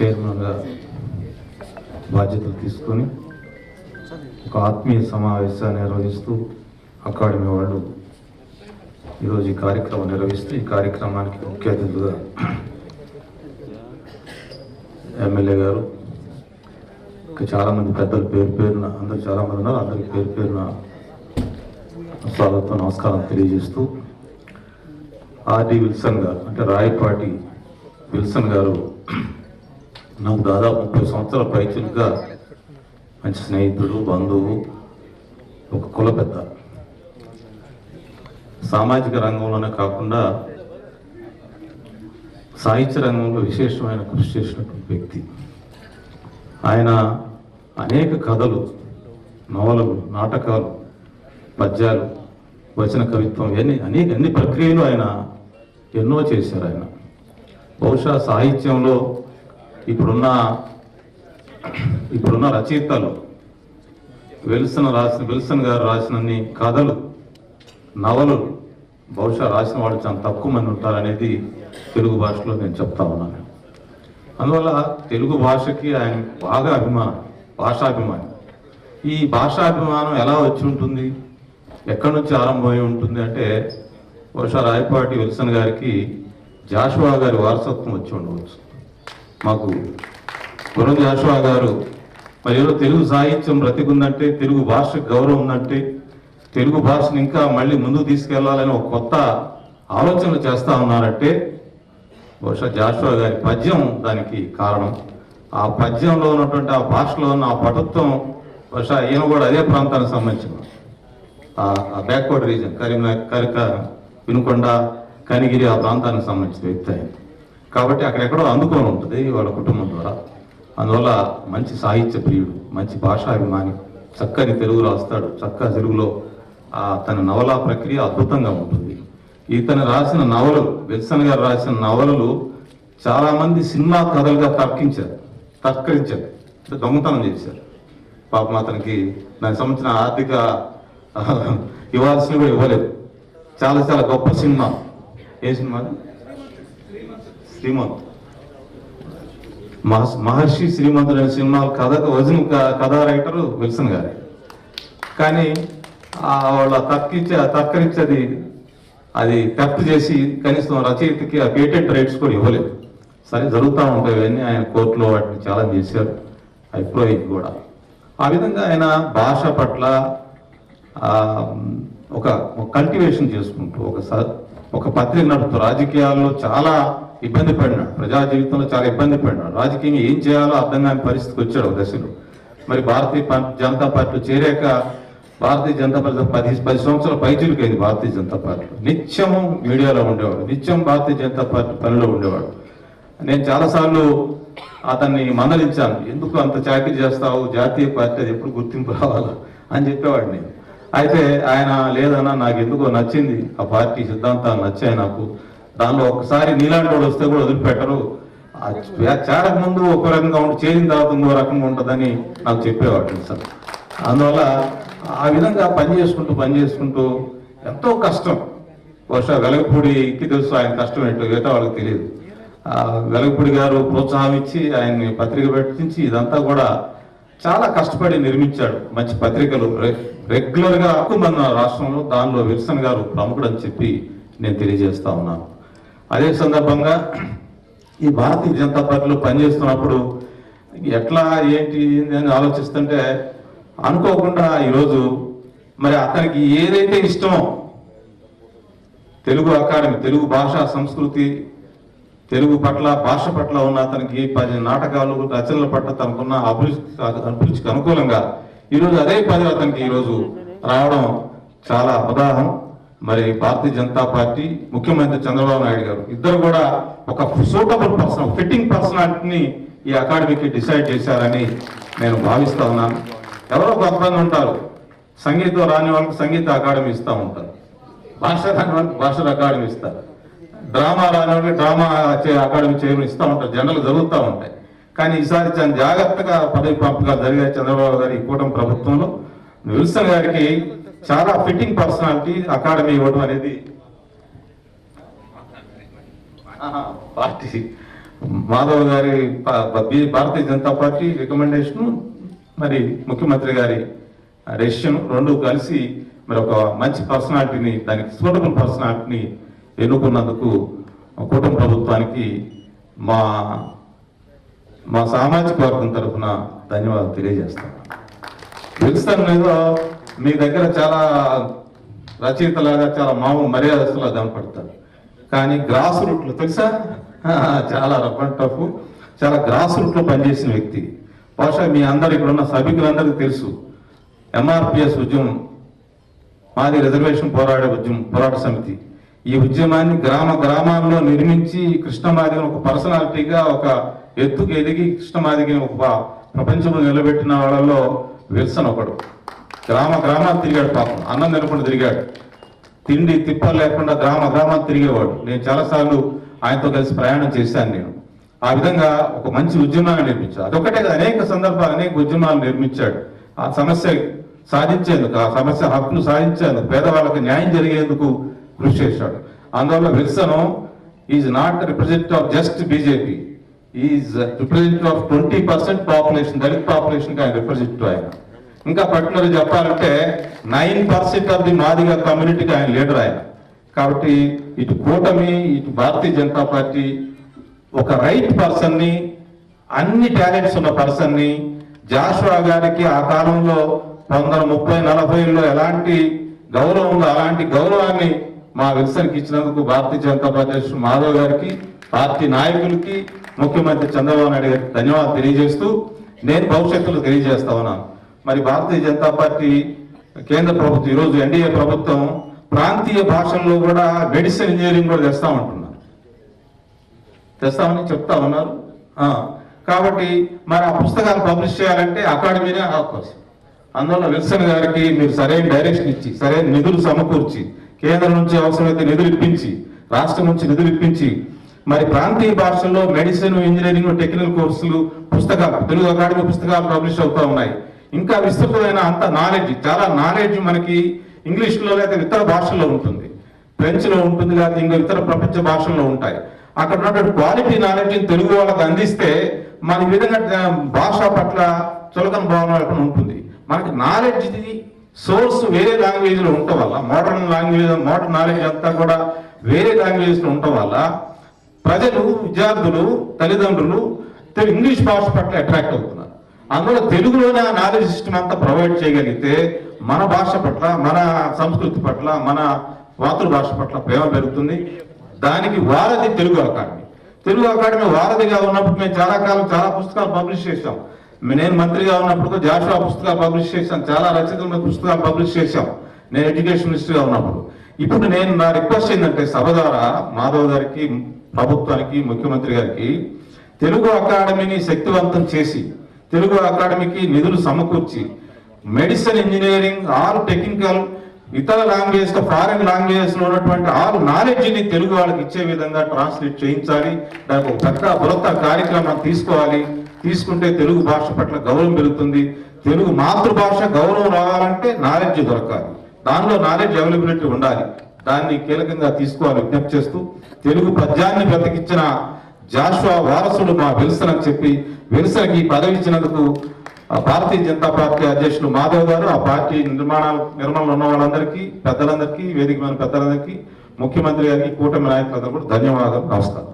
చైర్మన్గా బాధ్యతలు తీసుకొని ఒక ఆత్మీయ సమావేశాన్ని నిర్వహిస్తూ అకాడమీ వాళ్ళు ఈరోజు ఈ కార్యక్రమం నిర్వహిస్తూ ఈ కార్యక్రమానికి ముఖ్య అతిథులుగా ఎమ్మెల్యే గారు ఇంకా చాలామంది పెద్దలు పేరు పేరున అందరు చాలామంది ఉన్నారు అందరికి పేరు పేరున స్వాగతం నమస్కారం తెలియజేస్తూ ఆర్డి విల్సన్ గారు అంటే రాయపాటి విల్సన్ గారు నాకు దాదాపు ముప్పై సంవత్సరాల పైచులుగా మంచి స్నేహితుడు బంధువు ఒక కుల పెద్ద సామాజిక రంగంలోనే కాకుండా సాహిత్య రంగంలో విశేషమైన కృషి చేసినటువంటి వ్యక్తి ఆయన అనేక కథలు నవలలు నాటకాలు పద్యాలు వచన కవిత్వం ఇవన్నీ అనేక అన్ని ప్రక్రియలు ఆయన ఎన్నో చేశారు ఆయన బహుశా సాహిత్యంలో ఇప్పుడున్న ఇప్పుడున్న రచయితలు విల్సన్ రాసిన విల్సన్ గారు రాసినన్ని కథలు నవలు బహుశా రాసిన వాళ్ళు చాలా తక్కువ మంది ఉంటారనేది తెలుగు భాషలో నేను చెప్తా ఉన్నాను. అందువల్ల తెలుగు భాషకి ఆయన బాగా అభిమానం భాషాభిమానం. ఈ భాషాభిమానం ఎలా వచ్చి ఉంటుంది? ఎక్కడి నుంచి ఆరంభమై ఉంటుంది అంటే బహుశా రాయపాటి విల్సన్ గారికి జాషువా గారి వారసత్వం వచ్చి ఉండవచ్చు. మాకు గురం జాషువా గారు మరి ఏదో తెలుగు సాహిత్యం బ్రతికుందంటే తెలుగు భాష గౌరవం ఉందంటే తెలుగు భాషను ఇంకా మళ్ళీ ముందుకు తీసుకెళ్ళాలని ఒక కొత్త ఆలోచనలు చేస్తా ఉన్నారంటే బహుశా జాషువా గారి పద్యం దానికి కారణం. ఆ పద్యంలో ఉన్నటువంటి ఆ భాషలో ఉన్న ఆ పటుత్వం బహుశా ఈయన కూడా అదే ప్రాంతానికి సంబంధించిన ఆ బ్యాక్వర్డ్ రీజన్ కరీంనగర్ కరిక వినుకొండ కనిగిరి ఆ ప్రాంతానికి సంబంధించిన వ్యక్తి కాబట్టి అక్కడెక్కడో అందుకొని ఉంటుంది వాళ్ళ కుటుంబం ద్వారా. అందువల్ల మంచి సాహిత్య ప్రియుడు మంచి భాషాభిమాని చక్కని తెలుగు రాస్తాడు. చక్కగా తెలుగులో ఆ తన నవలా ప్రక్రియ అద్భుతంగా ఉంటుంది. ఇతను రాసిన నవలు విల్సన్ గారు రాసిన నవలలు చాలామంది సినిమా కథలుగా తర్కించారు తర్కరించారు. అంటే దొంగతనం చేశారు. పాపం అతనికి దానికి సంబంధించిన ఆర్థిక ఇవ్వాల్సినవి కూడా ఇవ్వలేదు. చాలా చాలా గొప్ప సినిమా. ఏ సినిమా అది? శ్రీమంత్. మహ- మహర్షి శ్రీమంతుడు అనే సినిమా కథకు వజన్ క- కథా రైటరు విల్సన్ గారే. కానీ ఆ వాళ్ళ తక్కించే తక్కరించేది అది థెఫ్ట్ చేసి కనీసం రచయితకి ఆ పేటెంట్ రైట్స్ కూడా ఇవ్వలేదు. సరే జరుగుతూ ఉంటాయి ఇవన్నీ ఆయన కోర్టులో వాటిని ఛాలెంజ్ చేశారు. అభిప్రాయం కూడా. ఆ విధంగా ఆయన భాష పట్ల ఒక కల్టివేషన్ చేసుకుంటూ ఒక ఒక పత్రిక నడుపుతూ రాజకీయాల్లో చాలా ఇబ్బంది పడినాడు. ప్రజా జీవితంలో చాలా ఇబ్బంది పడినాడు. రాజకీయంగా ఏం చేయాలో అర్థం కాని పరిస్థితికి వచ్చాడు ఒక దశలో. మరి భారతీయ జనతా పార్టీలో చేరాక భారతీయ జనతా పార్టీ పది పది సంవత్సరాల పైచీలకు అయింది భారతీయ జనతా పార్టీలో నిత్యము మీడియాలో ఉండేవాడు. నిత్యం భారతీయ జనతా పార్టీ పనిలో ఉండేవాడు. నేను చాలాసార్లు అతన్ని మందలించాను. ఎందుకు అంత చాకరీ చేస్తావు? జాతీయ పార్టీ అది ఎప్పుడు గుర్తింపు రావాలా? అని చెప్పేవాడు నేను. అయితే ఆయన లేదన్నా నాకు ఎందుకో నచ్చింది. ఆ పార్టీ సిద్ధాంతాలు నచ్చాయి నాకు. దానిలో ఒకసారి నీలాంటి వాడు వస్తే కూడా వదిలిపెట్టరు. ఆ చేరక ముందు ఒక రకంగా ఉండి చేరిన తర్వాత ఇంకో రకంగా ఉంటుందని నాకు చెప్పేవాడు సార్. అందువల్ల ఆ విధంగా పని చేసుకుంటూ పని చేసుకుంటూ ఎంతో కష్టం. బహుశా వెలగపూడికి తెలుసు ఆయన కష్టం ఏంటో మిగతా వాళ్ళకి తెలియదు. వెలగపూడి గారు ప్రోత్సాహం ఇచ్చి ఆయన్ని పత్రిక పెట్టించి ఇదంతా కూడా చాలా కష్టపడి నిర్మించాడు. మంచి పత్రికలు రె- రెగ్యులర్ రాష్ట్రంలో దానిలో విల్సన్ గారు ప్రముఖుడు అని చెప్పి నేను తెలియజేస్తా ఉన్నాను. అదే సందర్భంగా ఈ భారతీయ జనతా పార్టీలో పనిచేస్తున్నప్పుడు ఎట్లా ఏంటి అని ఆలోచిస్తుంటే అనుకోకుండా ఈరోజు మరి అతనికి ఏదైతే ఇష్టమో తెలుగు అకాడమీ తెలుగు భాష సంస్కృతి తెలుగు పట్ల భాష పట్ల ఉన్న అతనికి పది నాటకాలు రచనల పట్ల తనకున్న అభిరుచి అభిరుచికి అనుకూలంగా ఈరోజు అదే పదవి అతనికి ఈరోజు రావడం చాలా ఉదాహరణ మరి భారతీయ జనతా పార్టీ ముఖ్యమంత్రి చంద్రబాబు నాయుడు గారు ఇద్దరు కూడా ఒక సూటబుల్ పర్సన్ ఫిట్టింగ్ పర్సనాలిటీని ఈ అకాడమీకి డిసైడ్ చేశారని నేను భావిస్తా ఉన్నాను. ఎవరో కొంతమంది ఉంటారు. సంగీతం రాని వాళ్ళకి సంగీత అకాడమీ ఇస్తూ ఉంటారు. భాష రాని వాళ్ళకి భాషల అకాడమీ ఇస్తారు. డ్రామా రాని వాళ్ళకి డ్రామా చే- అకాడమీ చేయమని ఇస్తూ ఉంటారు. జనరల్ జరుగుతూ ఉంటాయి. కానీ ఈసారి చాలా జాగ్రత్తగా పదవి పంపకాలు జరిగాయి చంద్రబాబు గారి ఈ కూటమి ప్రభుత్వంలో. విల్సన్ గారికి చాలా ఫిట్టింగ్ పర్సనాలిటీ అకాడమీ ఇవ్వడం అనేది పార్టీ. మాధవ్ గారి భారతీయ జనతా పార్టీ రికమెండేషన్ మరి ముఖ్యమంత్రి గారి డెసిషన్ రెండు కలిసి మరి ఒక మంచి పర్సనాలిటీని దానికి సూటబుల్ పర్సనాలిటీని ఎన్నుకున్నందుకు కుటుంబ ప్రభుత్వానికి మా మా సామాజిక వర్గం తరఫున ధన్యవాదాలు తెలియజేస్తాను. విల్సన్ మీద మీ దగ్గర చాలా రచయితలాగా చాలా మామూలు మర్యాదస్తులా దంపడతారు కానీ గ్రాస్ రూట్లో తెలుసా? చాలా రఫ్ అండ్ టఫ్. చాలా గ్రాస్ రూట్లో పనిచేసిన వ్యక్తి. బహుశా మీ అందరు ఇక్కడ ఉన్న సభికులందరికీ తెలుసు. ఎంఆర్పిఎస్ ఉద్యమం మాది రిజర్వేషన్ పోరాడే ఉద్యమం పోరాట సమితి. ఈ ఉద్యమాన్ని గ్రామ గ్రామాల్లో నిర్మించి కృష్ణమాదిగని ఒక పర్సనాలిటీగా ఒక ఎత్తుకు ఎదిగి కృష్ణమాదిగని ఒక ప్రపంచంలో నిలబెట్టిన వాళ్ళలో విల్సన్ ఒకడు. గ్రామ గ్రామాలు తిరిగాడు పాపం. అన్నం తినకుండా తిరిగాడు. తిండి తిప్పలు లేకుండా గ్రామ గ్రామాలు తిరిగేవాడు. నేను చాలాసార్లు ఆయనతో కలిసి ప్రయాణం చేశాను నేను. ఆ విధంగా ఒక మంచి ఉద్యమాన్ని నిర్మించాడు. అదొకటే కాదు, అనేక సందర్భాలు అనేక ఉద్యమాలు నిర్మించాడు. ఆ సమస్య సాధించేందుకు ఆ సమస్య హక్కును సాధించేందుకు పేదవాళ్ళకి న్యాయం జరిగేందుకు కృషి చేశాడు. అందువల్ల Wilson is not represent of just BJP. Is represent of twenty percent population Dalit population ఆయన రిప్రజెంట్ ఆయన. ఇంకా పర్టికులర్ చెప్పాలంటే nine percent of the Madiga కమ్యూనిటీకి ఆయన లీడర్ ఆయన. కాబట్టి ఇటు కూటమి ఇటు భారతీయ జనతా పార్టీ ఒక రైట్ పర్సన్ని అన్ని టాలెంట్స్ ఉన్న పర్సన్ని జాషువా గారికి ఆ కాలంలో వందల ముప్పై నలభైలో ఎలాంటి గౌరవం ఉందో అలాంటి గౌరవాన్ని మా విల్సన్కి ఇచ్చినందుకు భారతీయ జనతా పార్టీ మాధవ్ గారికి పార్టీ నాయకులకి ముఖ్యమంత్రి చంద్రబాబు నాయుడు గారికి ధన్యవాదాలు తెలియజేస్తూ నేను భవిష్యత్తులో తెలియజేస్తా ఉన్నాను. మరి భారతీయ జనతా పార్టీ కేంద్ర ప్రభుత్వం ఈరోజు ఎన్డీఏ ప్రభుత్వం ప్రాంతీయ భాషల్లో కూడా మెడిసిన్ ఇంజనీరింగ్ కూడా తెస్తామంటున్నారు. తెస్తామని చెప్తా ఉన్నారు. కాబట్టి మరి ఆ పుస్తకాలు పబ్లిష్ చేయాలంటే అకాడమీనే అవకాశం అందువల్ల విల్సన్ గారికి మీరు సరైన డైరెక్షన్ ఇచ్చి సరైన నిధులు సమకూర్చి కేంద్రం నుంచి అవసరమైతే నిధులు ఇప్పించి రాష్ట్రం నుంచి నిధులు ఇప్పించి మరి ప్రాంతీయ భాషల్లో మెడిసిన్ ఇంజనీరింగ్ టెక్నికల్ కోర్సులు పుస్తకాలు తెలుగు అకాడమీ పుస్తకాలు పబ్లిష్ అవుతా ఉన్నాయి. ఇంకా విస్తృతమైన అంత నాలెడ్జ్ చాలా నాలెడ్జ్ మనకి ఇంగ్లీష్లో లేదా ఇతర భాషల్లో ఉంటుంది. ఫ్రెంచ్లో ఉంటుంది లేదా ఇంకా ఇతర ప్రపంచ భాషల్లో ఉంటాయి. అక్కడ ఉన్నటువంటి క్వాలిటీ నాలెడ్జ్ తెలుగు వాళ్ళకి అందిస్తే మన విధంగా భాష పట్ల చులకన భావన లేకుండా ఉంటుంది. మనకి నాలెడ్జ్ సోర్స్ వేరే లాంగ్వేజ్లో ఉండటం వల్ల మోడర్న్ లాంగ్వేజ్ మోడర్న్ నాలెడ్జ్ అంతా కూడా వేరే లాంగ్వేజ్లో ఉండటం వల్ల ప్రజలు విద్యార్థులు తల్లిదండ్రులు ఇంగ్లీష్ భాష పట్ల అట్రాక్ట్ అవుతున్నారు. అందులో తెలుగులోనే ఆ నాలెడ్జ్ సిస్టమ్ అంతా ప్రొవైడ్ చేయగలిగితే మన భాష పట్ల మన సంస్కృతి పట్ల మన మాతృభాష పట్ల ప్రేమ పెరుగుతుంది. దానికి వారధి తెలుగు అకాడమీ. తెలుగు అకాడమీ వారధిగా ఉన్నప్పుడు మేము చాలా కాలం చాలా పుస్తకాలు పబ్లిష్ చేశాం. నేను మంత్రిగా ఉన్నప్పుడు జాషువా పుస్తకాలు పబ్లిష్ చేశాం. చాలా రచయితల పుస్తకాలు పబ్లిష్ చేశాం. నేను ఎడ్యుకేషన్ మినిస్టర్గా ఉన్నప్పుడు. ఇప్పుడు నేను నా రిక్వెస్ట్ ఏంటంటే సభ ద్వారా మాధవ్ గారికి ప్రభుత్వానికి ముఖ్యమంత్రి గారికి తెలుగు అకాడమీని శక్తివంతం చేసి తెలుగు అకాడమీకి నిధులు సమకూర్చి మెడిసిన్ ఇంజనీరింగ్ ఆల్ టెక్నికల్ ఇతర లాంగ్వేజ్ ఫారిన్ లాంగ్వేజెస్లో ఉన్నటువంటి ఆల్ నాలెడ్జ్ని తెలుగు వాళ్ళకి ఇచ్చే విధంగా ట్రాన్స్లేట్ చేయించాలి. దానికి ఒక పెద్ద బృహత్త కార్యక్రమం తీసుకోవాలి. తీసుకుంటే తెలుగు భాష పట్ల గౌరవం పెరుగుతుంది. తెలుగు మాతృభాష గౌరవం రావాలంటే నాలెడ్జ్ దొరకాలి. దానిలో నాలెడ్జ్ అవైలబిలిటీ ఉండాలి. దాన్ని కీలకంగా తీసుకోవాలి విజ్ఞప్తి చేస్తూ తెలుగు పద్యాన్ని బ్రతికించిన జాషువా వారసుడు మా విల్సన్ అని చెప్పి విల్సన్కి పదవి ఇచ్చినందుకు భారతీయ జనతా పార్టీ అధ్యక్షులు మాధవ్ గారు ఆ పార్టీ నిర్మాణాలు నిర్మాణంలో ఉన్న వాళ్ళందరికీ పెద్దలందరికీ వేదిక మీద పెద్దలందరికీ ముఖ్యమంత్రి గారికి కూటమి నాయకులందరూ కూడా ధన్యవాదాలు నమస్కారం.